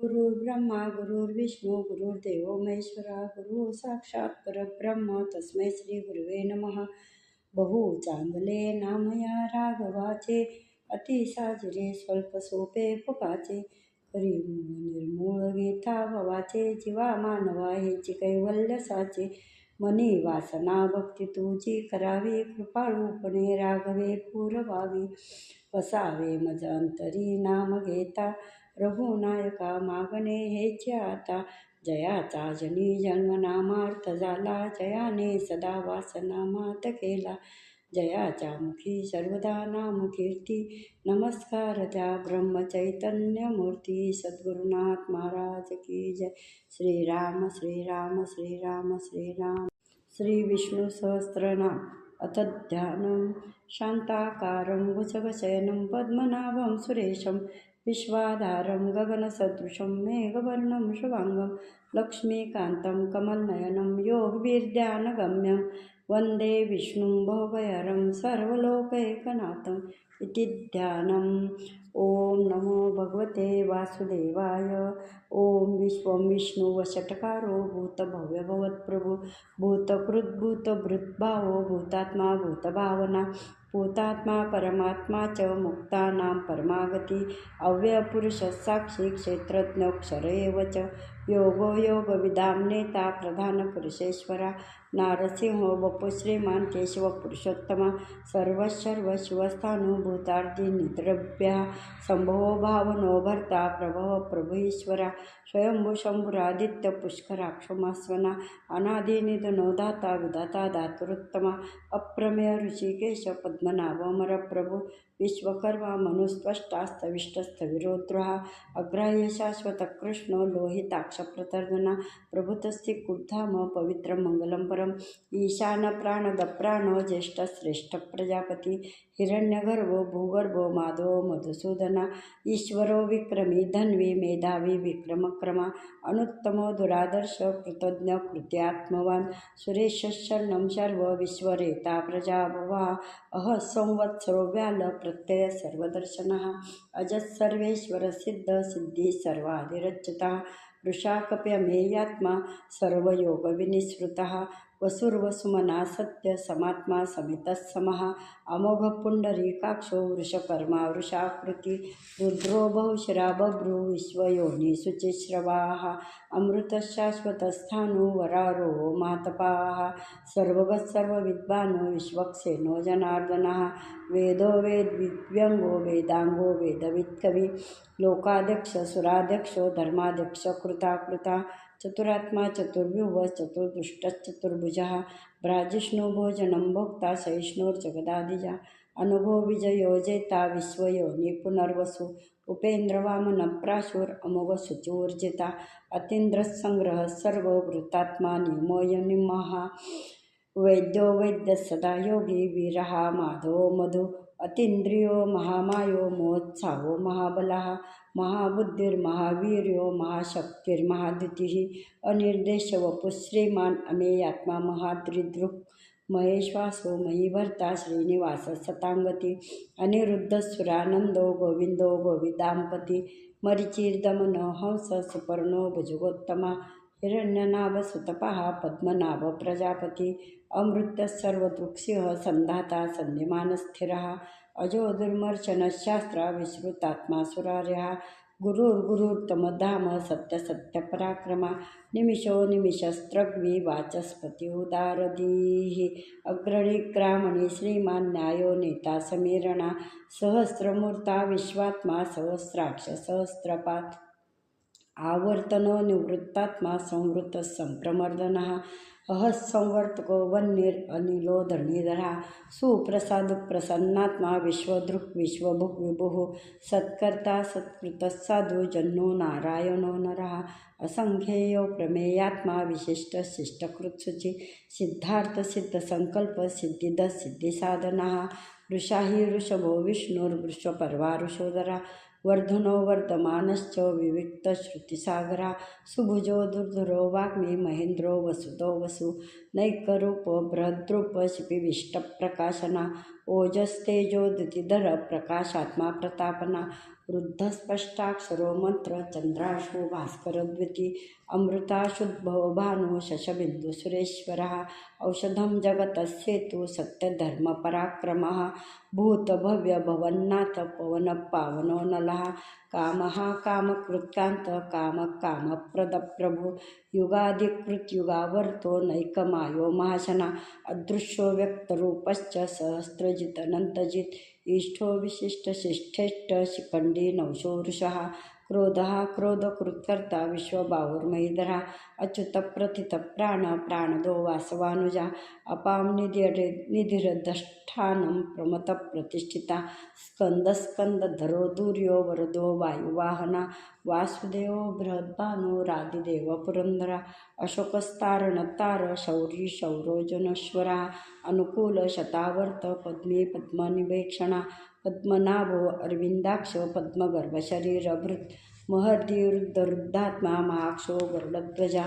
गुरुर्ब्रह्मा, गुरुर्विष्णू, गुरुर्देव महेश्वरा, गुरु साक्षात परब्रह्म, तस्मै श्री गुरुवे नमः. बहु चांगले नामया राघवाचे, अति साजरे स्वल्प सोपे फुकाचे करी मूळ निर्मूळ घेता भवाचे, जीवा मानवा हेची कैवल्य साचे. मनी वासना भक्ती तुझी करावी कृपाळूपणे राघवे पुरवावी. वसावे मज अंतरी नाम घेता रघुनायका मागणे हेचे आता जयाचा जनी जन्मनामार्थ झाला, जयाने सदा वासना मात केला. जयाच्या मुखी सर्वदा नाम कीर्ती, नमस्कार त्या ब्रह्मचैतन्य मूर्ती. सद्गुरुनाथ महाराज की जय. श्रीराम श्रीराम श्रीराम श्रीराम. श्री विष्णू सहस्रनाम. अथ ध्यानं शान्ताकारं भुजगशयनं पद्मनाभं, सुरेशं विश्वाधारं गगनसदृशं मेघवर्णं शुभाङ्गं लक्ष्मीकान्तं कमलनयनं योगवीर्ध्यानगम्यं वन्दे विष्णुं भोभयरं सर्वलोकैकनाथम् इति ध्यानम्। ॐ नमो भगवते वासुदेवाय। ॐ विश्वं विष्णुवषट्कारो भूतभव्यभवत्प्रभु भूतकृद्भूतभृद्भावो भूतात्मा भूतभावना। ભૂતાત્મા પરમાત્મા ચ મુક્તાનામ પરમાગતિ અવ્યપુરુષ સાક્ષી ક્ષેત્રજ્ઞ ક્ષર ચ ಯೋಗೋ ಯೋಗ ವಿಧಾಮ್ನೇತ ಪ್ರಧಾನ ಪುರುಷೇಶ್ವರ ನಾರಸಿಂಹೋ ಬಪ್ಪು ಶ್ರೀಮಾನ್ ಕೇಶವ ಪುರುಷೋತ್ತಮ ಸರ್ವಶರ್ವ ಶಿವಸ್ಥಾನುಭೂತಾರ್ಧಿ ನಿದ್ರಭ್ಯ ಸಂಭವೋ ಭಾವನೋ ಭರ್ತ ಪ್ರಭವ ಪ್ರಭು ಈಶ್ವರ ಸ್ವಯಂಭು ಶಂಭುರಾದಿತ್ಯ ಪುಷ್ಕರಾಕ್ಷಮಾಸ್ವನ ಅನಾದಿ ನಿಧನೋದಾತ ವಿಧಾತ ಧಾತುರುತ್ತಮ ಅಪ್ರಮೇಯ ಋಷಿಕೇಶ ಪದ್ಮನಾಭಮರ ಪ್ರಭು विश्वकर्मा मनुस्त्वष्टास्तविष्टस्थविरोद्रः अग्राह्य शाश्वतकृष्णो लोहिताक्षप्रतर्दना। प्रभुतस्ति कुब्धाम पवित्रं मङ्गलं परम् ईशानप्राणदप्राणो ज्येष्ठश्रेष्ठप्रजापति। हिरण्यगर्भो भूगर्भो माधवो मधुसूदना। ईश्वरो विक्रमी, धन्वी, मेधावी, विक्रमक्रमा। अनुत्तमो दुरादर्श, कृतज्ञ, कृत्यात्मवान्। सर्व विश्वरेता प्रजाभवा। अह संवत्सरो व्याल प्रत्यय सिद्ध सिद्धि सर्वाधिरच्युतः। वृषाकप्यमेयात्मा सर्वयोगविनिसृतः। वसुर्वसुमना सत्य समात्मा समितः अमोघ पुंडरीकाक्षो वृषकर्मा वृषाकृती रुद्रो बहुशिरा बभ्रू विश्वयोनी शुचिश्रवाः। अमृतशाश्वतस्थाणु वरारो मातपाः। सर्वगः सर्वविद्वानो विश्वक्सेनो जनार्दनः। वेदो वेद्विव्यङ्गो वेदाङ्गो वेदवित्कवि। लोकाध्यक्ष सुराध्यक्षो धर्माध्यक्ष कृता कृता चतुरात्मा चतुर्व्यूह चतुर्दुष्टश्चतुर्भुजः भ्राजिष्णु भोजनं भोक्ता सहिष्णुर्जगदादिजा, अनुभो विजयो जेता विश्वयोनि पुनर्वसु उपेन्द्रवामनप्राशुर अमोघशुचोर्जिता अतीन्द्रसङ्ग्रहः सर्वभृतात्मा निमोयनिमः वैद्यो वैद्य सदा योगी वीरहा माधवो मधु, अतीन्द्रियो महामायो मोत्साहो महाबलः। महाबुद्धिर्महावीर्यो महाशक्तिर्महादितिः अनिर्देशवपु श्रीमान् अमेयात्मा महाद्रिदृक् महेश्वासो महीभर्ता श्रीनिवास सतांगती अनिरुद्धसुरानंदो गोविंदो गोविदांपती मरिचीर्दमन हंस सुपर्णो, भुजगोत्तमा हिरण्यनाभ सुतपहा पद्मनाभ प्रजापति अमृत सर्वदृक्सिंह संधाता संधिमानस्थिरः अजो दुर्मर्शनशास्त्रा विश्रुतात्मा सुरार्यः गुरुर्गुरुर्तमधाम, सत्यसत्यपराक्रमा, निमिषो वाचस्पती उदारधीः, अग्रणीग्रामणी श्रीमान् न्यायो नेता समीरणा, सहस्रमूर्ता, विश्वात्मा, सहस्राक्ष, सहस्रपात। आवर्तनो निवृत्तात्मा संवृत्तः संप्रमर्दनः अहस्संवर्तको वन्निर अनिलो धरणीधरा सुप्रसाद प्रसन्नात्मा विश्वदृक् विश्वभुक् विभुः सत्कर्ता सत्कृत साधु जन्नो नारायणो नरः। असंख्येयो प्रमेयात्मा विशिष्ट शिष्टकृत्सुचि सिद्धार्थ सिद्ध संकल्प सिद्धिद सिद्धिसाधनः वृषाही वृषभो विष्णुर्वृषपर्वा ऋषोदरा वर्धनो वर्धमानश्च विविक्तश्रुतिसागरा, सुभुजो दुर्धुरो वाग्मी महेन्द्रो वसुतो वसु नैकरूपो बृहद्रूप शिपिविष्टप्रकाशना ओजस्तेजो प्रकाशात्मा प्रतापना वृद्धस्पष्टाक्षरो मंत्र चंद्राशो भास्करद्विती अमृताशुद्भव भानु शशबिन्दुसुरेश्वरः, औषधं जगतस्येतु सत्यधर्मपराक्रमः भूतभव्यभवन्नाथ नलः कामः कामकृत्कान्त कामकामप्रदप्रभु युगाधिकृत्युगावर्तो नैकमायो महाशना, अदृश्यो व्यक्तरूपश्च सहस्रजितनन्तजित् इष्टो विशिष्टशिष्ठेष्ट शिखंडी नवशो क्रोधः क्रोधकृत्कर्ता विश्वबाहुर्महीधरा अच्युतप्रथितप्राण प्राणदो वासवानुजा अपां निधिर निधिरदष्ठानं प्रमतप्रतिष्ठिता स्कन्दस्कन्दधरो दूर्यो वरदो वायुवाहना वासुदेवो बृहद्भानो राधिदेव पुरंदरा अशोकस्तारणतार शौरी शौरोजनश्वरा अनुकूलशतावर्त पद्मी पद्मनिवेक्षणा पद्मनाभो, अरविंदाक्ष पद्मगर्भशरीरभृत महर्दिवृद्धरुद्धात्मा महाक्षो गरुडध्वजा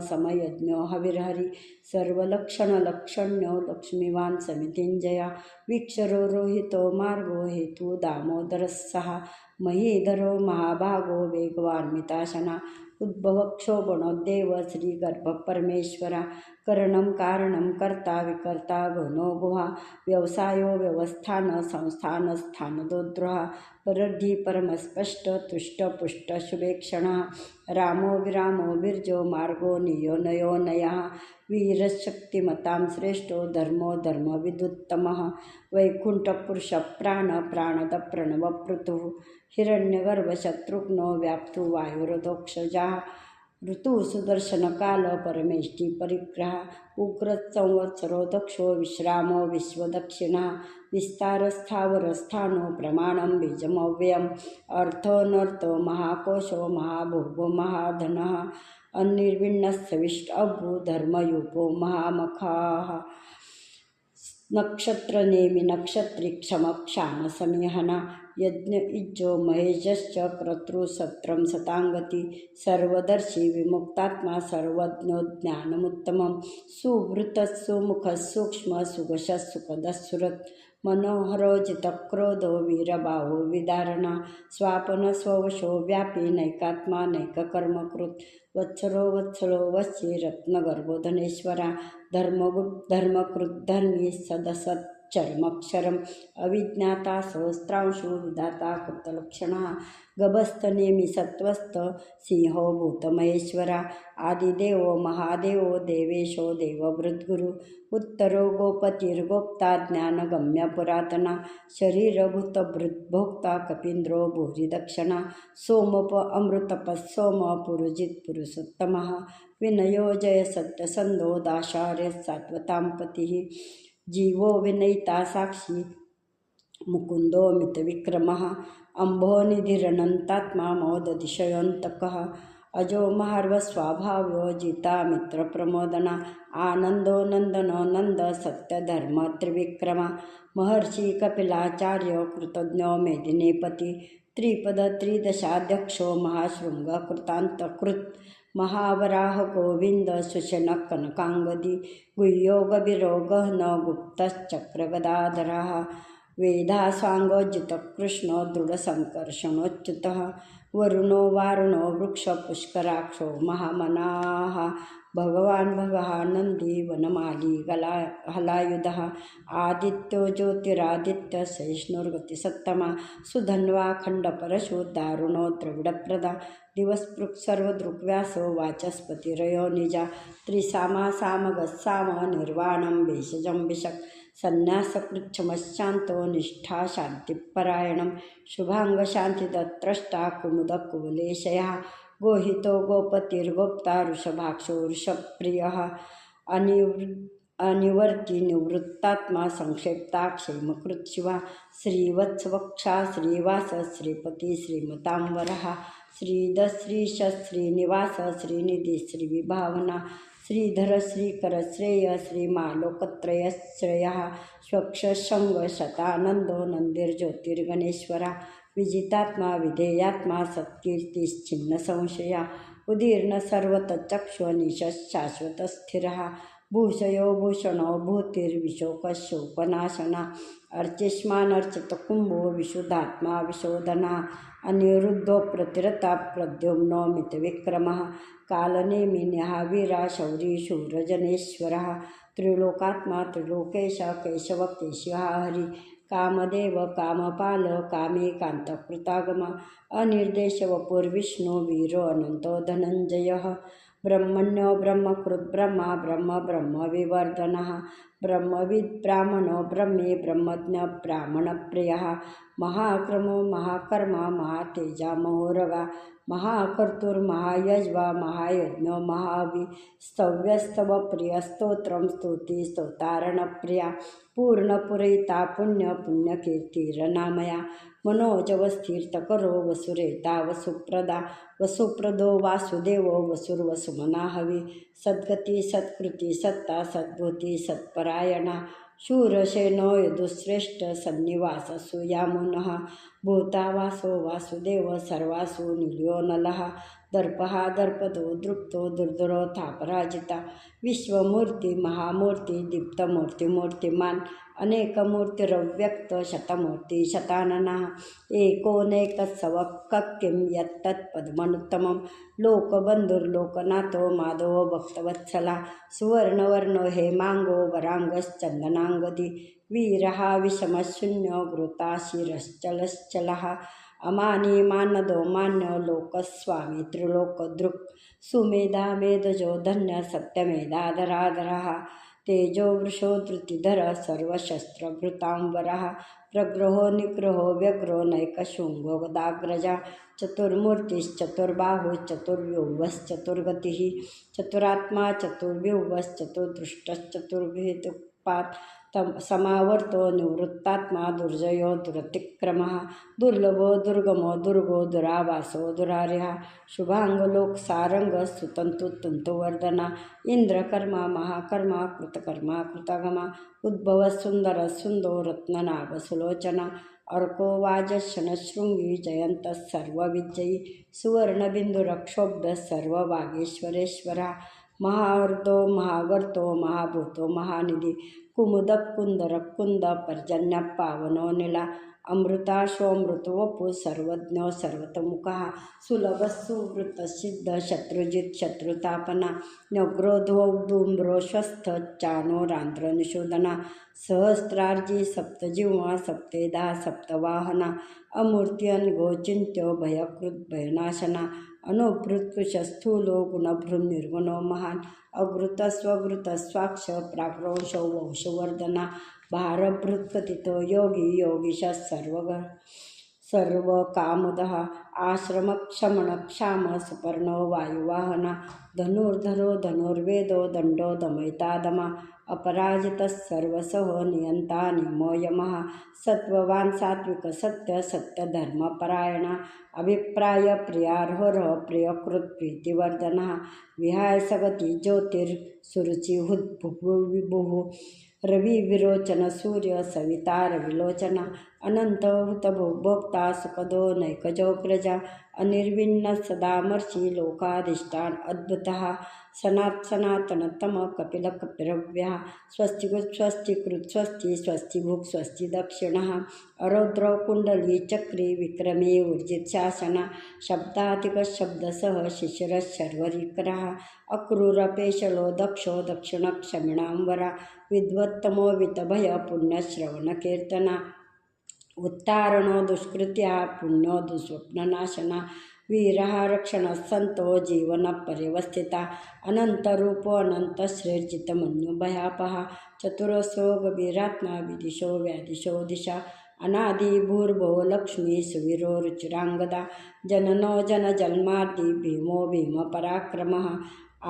समयज्ञ, हविर्हरि, सर्वलक्षणलक्षण्यो, लक्ष्मीवान्, समितिञ्जया, वीक्षरो रोहितो, मार्गो हेतु, दामोदर सः महीधरो महाभागो वेगवान्मिताशना उद्भवक्षोभणोद्देव श्रीगर्भपरमेश्वरा। करणं कारणं कर्ता विकर्ता घनो गुहा। व्यवसायो व्यवस्थान संस्थान स्थानदोद्रोहा परधी परमस्पष्ट तुष्ट पुष्ट शुभेक्षण। रामो विरामो विर्जो मार्गो नियो नयो नया। वीरशक्तिमतां श्रेष्ठो धर्मो धर्मविदुत्तमः वैकुण्ठपुरुषप्राण प्राणदप्रणवपृतुः हिरण्यगर्भशत्रुघ्नो व्याप्तु वायुरदोक्षजा। ऋतु काल परमेष्टि परिग्रह उग्र संवत्सरो दक्षो विश्रामो विश्वदक्षिणा विस्तारस्थावरस्थानो प्रमाणं बीजमव्ययम् अर्थोऽनर्थो महाकोशो महाभोगो महाधनः अन्निर्विण्णस्सविष्ट યજ્ઞ ઇજ્જો મહેશશ્ચ ક્રતૃ સત્રમ સતાંગતિ સર્વદર્શી વિમુક્તાત્મા સર્વજ્ઞો જ્ઞાનમુત્તમ સુવૃત સુમુખ સૂક્ષ્મ સુગશ સુખદસુરત મનોહરો જિતક્રોધો વીરભાવો વિદારણા સ્વાપન સ્વવશો વ્યાપી નૈકાત્મા નૈક કર્મકૃત વત્સરો વત્સરો વચ્ચે રત્નગર્ભો ધર્મગુપ્ત ધર્મકૃત ધર્મી સદસત चर्मक्षरम्। अविज्ञाता सहस्रांशो विधाता कृतलक्षणः। गभस्तनेमि सत्त्वस्त सिंहो भूतमहेश्वरा। आदिदेवो महादेवो देवेशो देवभृद्गुरु। उत्तरो गोपतिर्गोप्ता ज्ञानगम्य पुरातना। शरीरभूतभृद्भोक्ता कपीन्द्रो भूरिदक्षिणा। सोमप अमृतपस्सोम पुरुजित् पुरुषोत्तमः। विनयो जय सत्यसन्धो दाशार्य सात्वतां पतिः। जीवो विनयिता साक्षी मुकुंदो मितविक्रमः अम्भोनिधिरनन्तात्मा मोदतिशयोऽन्तकः अजो महार्वस्वाभाव्यो जिता मित्र प्रमोदना मित्रप्रमोदना। आनन्दो नन्दनो नन्द सत्यधर्मत्रिविक्रम महर्षि कपिलाचार्य कृतज्ञो मेदिनीपति। ಮಹಾವರಾಹ ಗೋವಿಂದ ಸುಶನ ಕನಕಾಂಗದಿ ಗುಹ್ಯೋಗ ವಿರೋಗ ನ ಗುಪ್ತಶ್ಚಕ್ರಗದಾಧರ ವೇದಾಸಾಂಗೋಜಿತಕೃಷ್ಣ ದೃಢಸಂಕರ್ಷಣೋಚ್ಯುತ, ವರುಣೋ ವಾರುಣೋ ವೃಕ್ಷ ಪುಷ್ಕರಾಕ್ಷೋ ಮಹಾಮನಾಹ, ಭಗವಾನ್ ಭಗವಾನಂದಿ ವನಮಾಲಿ ಗಲಾ ಹಲಾಯುಧ, ಆದಿತ್ಯೋ ಜ್ಯೋತಿರಾದಿತ್ಯ ಸಹಿಷ್ಣುರ್ಗತಿ ಸತ್ತಮ, ಸುಧನ್ವಾ ಖಂಡ ಪರಶು ದಾರುಣೋ ದ್ರವಿಡಪ್ರದ दिवसपृक् सर्वदृग्व्यासो वाचस्पतिरयो निजा त्रिसामा सामगस्साम निर्वाणं भेषजं विशक् संन्यासकृच्छमशान्तो निष्ठा शान्तिपरायणं शुभाङ्गशान्तिदत्रष्टा कुमुदकुवलेशयः गोहितो गोपतिर्गोप्ता वृषभाक्षो वृषप्रियः अनिवृ अनिवर्ति निवृत्तात्मा संक्षेप्ता क्षेमकृत्शिवा श्रीवत्सवक्षा श्रीवास श्रीपति श्रीमतांवरः श्री श्रीनिवास श्रीनिधी श्री विभावना श्रीधर श्रीकरश्रेय श्रीमा लोकत्रयश्रय स्वक्षसंग शतानंद नंदिर ज्योतिर्गणेश्वरा विजितात्मा विधेयात्मा सत्कीर्तिश्चिन्न संशया उदीर्ण सर्वतचक्षुनिशः शाश्वतस्थिरः भूषयो भूषणो भूतिर्विशोकशोकनाशना अर्चिष्मानर्चित कुंभो विशुद्धात्मा विशोधना, अनिरुद्धो प्रतिरता प्रद्युम्नो मितविक्रमः, कालनेमिन्यः वीरा शौरी शूरजनेश्वरः, त्रिलोकात्मा त्रिलोकेश केशव केशवः हरि, कामदेव कामपाल कामे कान्तकृतागम अनिर्देश वपुर्विष्णु वीरो अनन्तो धनञ्जयः। ब्रह्मण्यो ब्रह्मकृत् ब्रह्मा ब्रह्म ब्रह्मविवर्धनः। ब्रह्मविद् ब्राह्मणो ब्रह्मे ब्रह्मज्ञ ब्राह्मणप्रियः। महाक्रमो महाकर्मा महातेजा महोरगा महाकर्तुर्महायज्वा महायज्ञो महावि स्तव्यस्तव प्रियस्तोत्रं स्तुती स्तोतारणप्रिया। पूर्णपुरयिता पुण्य पुण्यकीर्तिरनामया मनोजवस्थिरतकरो वसुरेता वसुप्रदा वसुप्रदो वासुदेवो वसुर्वसुमना हवी सद्गती सत्कृती सत्ता सद्भूती सत्परायणा शूरशेनो यदुश्रेष्ठ सन्निवाससु यामुनः भूतावासो वासुदेव सर्वासु निल्यो नलः दर्पः दर्पदो दृप्तो दुर्दुरोथापराजिता विश्वमूर्ती, महामूर्ती दीप्तमूर्तिमूर्तिमान् अनेकमूर्तिरव्यक्त शतमूर्ती, शतानना। एकोनेकसवक्किं यत्तत्पद्मनुत्तमं लोकबन्धुर्लोकनाथो माधवो भक्तवत्सला। सुवर्णवर्णो हेमाङ्गो वराङ्गश्चन्दनाङ्गदी। वीरः विषमशून्यो घृताशिरश्चलश्चलः अमानी मानदो मान्य लोकस्वामी त्रिलोकदृक् सुमेधा मेधजो धन्य सत्यमेधाधराधरः तेजो वृषो धृतिधर सर्वशस्त्रभृतांबरः प्रग्रहो निग्रहो व्यग्रो नैकशृङ्गो गदाग्रजा। चतुर्मूर्तिश्चतुर्बाहुश्चतुर्व्यूहश्चतुर्गतिः चतुरात्मा चतुर्व्यूहश्चतुर्दृष्टश्चतुर्भितुपात् ತಮ್ ಸಮಾವರ್ತೋ ನಿವೃತ್ತಾತ್ಮ ದುರ್ಜಯೋ ದುರತಿಕ್ರಮ. ದುರ್ಲಭೋ ದುರ್ಗಮೋ ದುರ್ಗೋ ದುರಾವಾಸೋ ದುರಾರ್ಯ. ಶುಭಾಂಗಲೋಕ್ ಸಾರಂಗ ಸುತಂತು ತಂತುವರ್ಧನ ಇಂದ್ರಕರ್ಮ ಮಹಾಕರ್ಮ ಕೃತಕರ್ಮ ಕೃತಗಮ. ಉದ್ಭವ ಸುಂದರ ಸುಂದೋ ರತ್ನನಾಭ ಸುಲೋಚನ. ಅರ್ಕೋ ವಾಜ ಶನಶೃಂಗಿ ಜಯಂತ ಸರ್ವವಿಜಯಿ ಸುವರ್ಣಬಿಂದು ರಕ್ಷೋಬ್ಧ ಸರ್ವಭಾಗೇಶ್ವರೇಶ್ವರ ಮಹಾವರ್ತೋ ಮಹಾವರ್ತೋ ಮಹಾಭೂತೋ ಮಹಾನಿಧಿ. कुंदर कुंद पर्जन्य पावनो निला अमृताशोमृतवपु सर्वज्ञ सर्वतमुख। सुलभ सुवृत सिद्ध शत्रुजित शत्रुतापना। न्यग्रोध्वौदुम्रोश्वस्थ चानो रांध्र निशोधना सहस्रार्जी सप्तजिह्वा सप्तेदा सप्तवाहना। अमूर्त्यन गोचिंत्यो भयकृत भयनाशना। अनुभृत्कुशस्थूलो गुणभृन्निर्गुणो महान् अघृतस्वघृतस्वाक्ष प्राक्रोशो वंशवर्धना भारभृत्कथितो योगी योगीश सर्वग सर्वकामुदः आश्रमक्षमणक्षाम सुपर्णो वायुवाहना धनुर्धरो धनुर्वेदो दण्डो दमयिता दमा अपराजितः सर्वसह नियंता निमोयमः सत्ववान सात्विक सत्य सत्य अभिप्राय प्रियार्होरः प्रियकृत प्रीतिवर्धनः विहाय सगती ज्योतिर् सुरुचि विभुः रवी विरोचन सूर्य सविता रविलोचना अनंत हुतभो भोक्ता सुखदो नैकजो प्रजा अनिर्विण्ण सदामर्षि लोकाधिष्ठान अद्भुतः सनात् सनातनतम कपिल कपिरव्यः स्वस्तिकृत् स्वस्तिकृत् स्वस्ति स्वस्तिभुक् स्वस्ति दक्षिणः अरौद्रौ कुण्डली चक्री विक्रमे ऊर्जित्शासना शब्दातिकशब्दसः शिशिरशर्वरीकरः अक्रूरपेशलो दक्षो दक्षिणक्षमिणाम्बरा विद्वत्तमो वितभय पुण्यश्रवणकीर्तना उत्तारणो दुष्कृत्या पुण्यो दुःस्वप्ननाशना वीरः रक्षणसन्तो जीवनपरिवस्थिता अनन्तरूपो अनन्तश्रेर्जितमन्युभयापः चतुरसो गभीरात्मा विदिशो व्यादिशो दिशा अनादिभूर्भो लक्ष्मी सुवीरो रुचिराङ्गदा जननो जनजन्मार्दि भीमो भीमपराक्रमः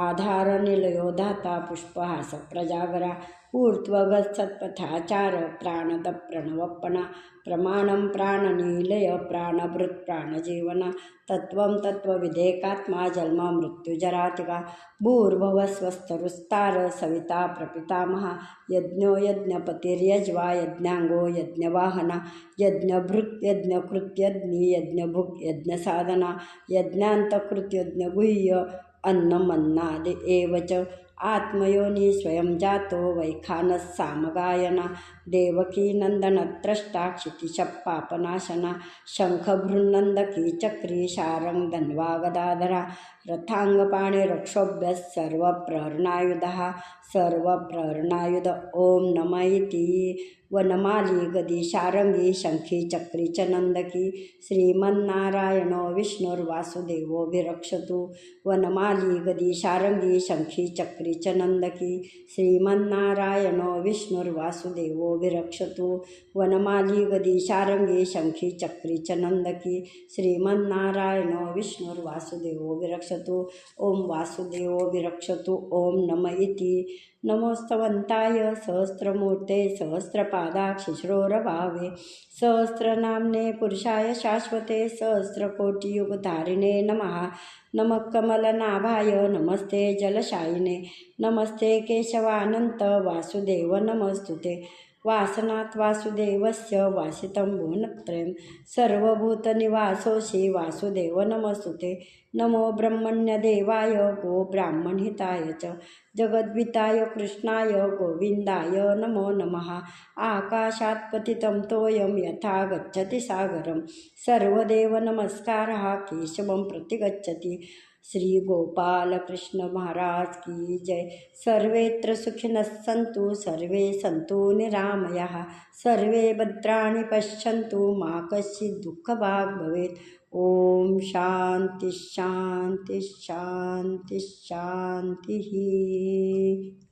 आधारनिलयो धाता पुष्पहासप्रजागरा ऊर्ध्वगत्सत्पथाचार प्राणदप्रणवपणा प्रमाणं प्राणनीलय, प्राणभृत् प्राणजीवन, तत्त्वं तत्त्वविधेकात्मा, जन्म मृत्युजरातिका भूर्भुवस्वस्थरुस्तार सविता, प्रपितामह, यज्ञो, यज्ञपतिर्यज्वा, यज्ञाङ्गो, यज्ञवाहना, यज्ञभृत् यज्ञकृत्यज्ञी यज्ञभुक्, यज्ञसाधना यज्ञान्तकृत्यज्ञगुह्य अन्नमन्नादि एव च आत्मयोनी स्वयं जातो वैखानः सामगायना देवकी नंदन नन्दनत्रष्टा क्षितिशपापनाशना शङ्खभृन्नन्दकी चक्री शारङ्ग धन्वा गदाधरा रथाङ्गपाणिरक्षोभ्यः सर्वप्रहरणायुधः सर्वप्रहरणायुध ॐ वनमाली गदी शारंगी शंखी चक्री च नंदकी श्रीमन्नारायणो विष्णुर्वासुदेवोभिरक्षतु वनमाली गदी शारंगी शंखी चक्री च नंदकी श्रीमन्नारायणो विरक्षतु वनमाली गदी शारंगी शंखी चक्री च नंदकी श्रीमन्नारायणो ओम ॐ वासुदेवोभिरक्षतु ॐ नम इति। नमोस्तवन्ताय सहस्रमूर्ते सहस्रपादाक्षिश्रोरभावे। सहस्रनाम्ने पुरुषाय शाश्वते सहस्रकोटियुगधारिणे नमः। नमः कमलनाभाय नमस्ते जलशायिने। नमस्ते केशवानन्त वासुदेव नमस्तुते। वासनात् वासुदेवस्य वासितं भुवनत्रयं सर्वभूतनिवासोऽसि वासुदेव नमस्तुते। नमो ब्रह्मण्यदेवाय गो ब्राह्मणहिताय च जगद्विताय कृष्णाय गोविन्दाय नमो नमः। आकाशात् पतितं तोयं यथा गच्छति सागरं। सर्वदेव नमस्कारः केशवं प्रति गच्छति। श्री गोपाल कृष्ण महाराज की जय। सर्वेत्र सुखिनः सन्तु, सर्वे सन्तु निरामयाः। सर्वे भद्राणि पश्यन्तु, मा कश्चित् दुःखभाग् भवेत्। शांति शांति शांति शान्तिः।